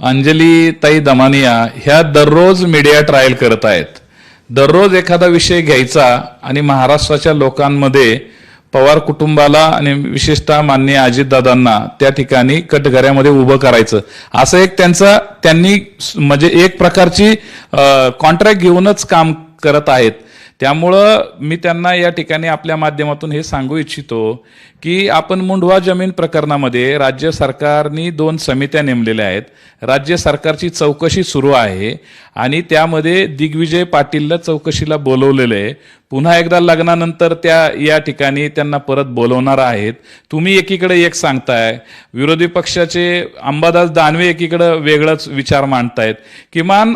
अंजली ताई दमानिया ह्या दररोज मीडिया ट्रायल करत आहेत. दररोज एखादा विषय घ्यायचा आणि महाराष्ट्राच्या लोकांमध्ये पवार कुटुंबाला आणि विशेषतः माननीय अजितदादांना त्या ठिकाणी कटघऱ्यामध्ये उभं करायचं. असं एक त्यांचा त्यांनी म्हणजे एक प्रकारची कॉन्ट्रॅक्ट घेऊनच काम करत आहेत. त्यामुळं मी त्यांना या ठिकाणी आपल्या माध्यमातून हे सांगू इच्छितो की आपण मुंढवा जमीन प्रकरणामध्ये राज्य सरकारनी दोन समित्या नेमलेल्या आहेत. राज्य सरकारची चौकशी सुरू आहे आणि त्यामध्ये दिग्विजय पाटीलला चौकशीला बोलवलेलं आहे. पुन्हा एकदा लग्नानंतर त्या या ठिकाणी त्यांना परत बोलवणार आहेत. तुम्ही एकीकडे एक सांगताय विरोधी पक्षाचे अंबादास दानवे एकीकडे वेगळाच विचार मांडतायत. किमान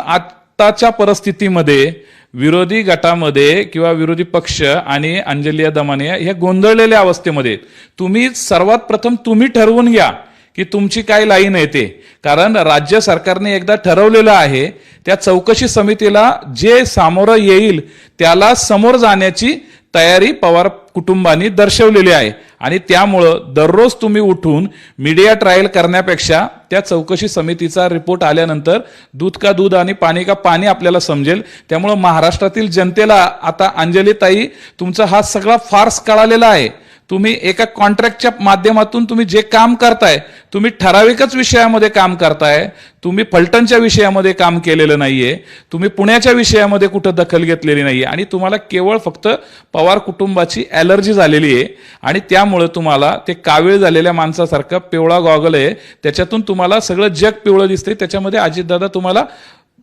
आत्ताच्या परिस्थितीमध्ये विरोधी गटामध्ये किंवा विरोधी पक्ष आणि अंजलिया दमानिया ह्या गोंधळलेल्या अवस्थेमध्ये तुम्ही सर्वात प्रथम तुम्ही ठरवून घ्या की तुमची काय लाईन आहे ते. कारण राज्य सरकारने एकदा ठरवलेलं आहे त्या चौकशी समितीला जे सामोरं येईल त्याला समोर जाण्याची तयारी पवार कुटुंबानी दर्शवलेली आहे. आणि त्यामुळं दररोज तुम्ही उठून मीडिया ट्रायल करण्यापेक्षा त्या चौकशी समितीचा रिपोर्ट आल्यानंतर दूध का दूध आणि पाणी का पाणी आपल्याला समजेल. त्यामुळं महाराष्ट्रातील जनतेला आता अंजलीताई तुमचा हा सगळा फार्स कळालेला आहे. तुम्ही एका कॉन्ट्रॅक्टच्या माध्यमातून तुम्ही जे काम करताय तुम्ही ठराविकच विषयामध्ये काम करताय तुम्ही फलटणच्या विषयामध्ये काम केलेलं नाहीये तुम्ही पुण्याच्या विषयामध्ये कुठं दखल घेतलेली नाहीये आणि तुम्हाला केवळ फक्त पवार कुटुंबाची ॲलर्जी झालेली आहे आणि त्यामुळं तुम्हाला ते कावीळ झालेल्या माणसासारखं पिवळा गॉगल आहे. त्याच्यातून तुम्हाला सगळं जग पिवळं दिसतंय. त्याच्यामध्ये अजितदादा तुम्हाला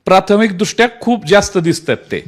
प्राथमिकदृष्ट्या खूप जास्त दिसतात ते.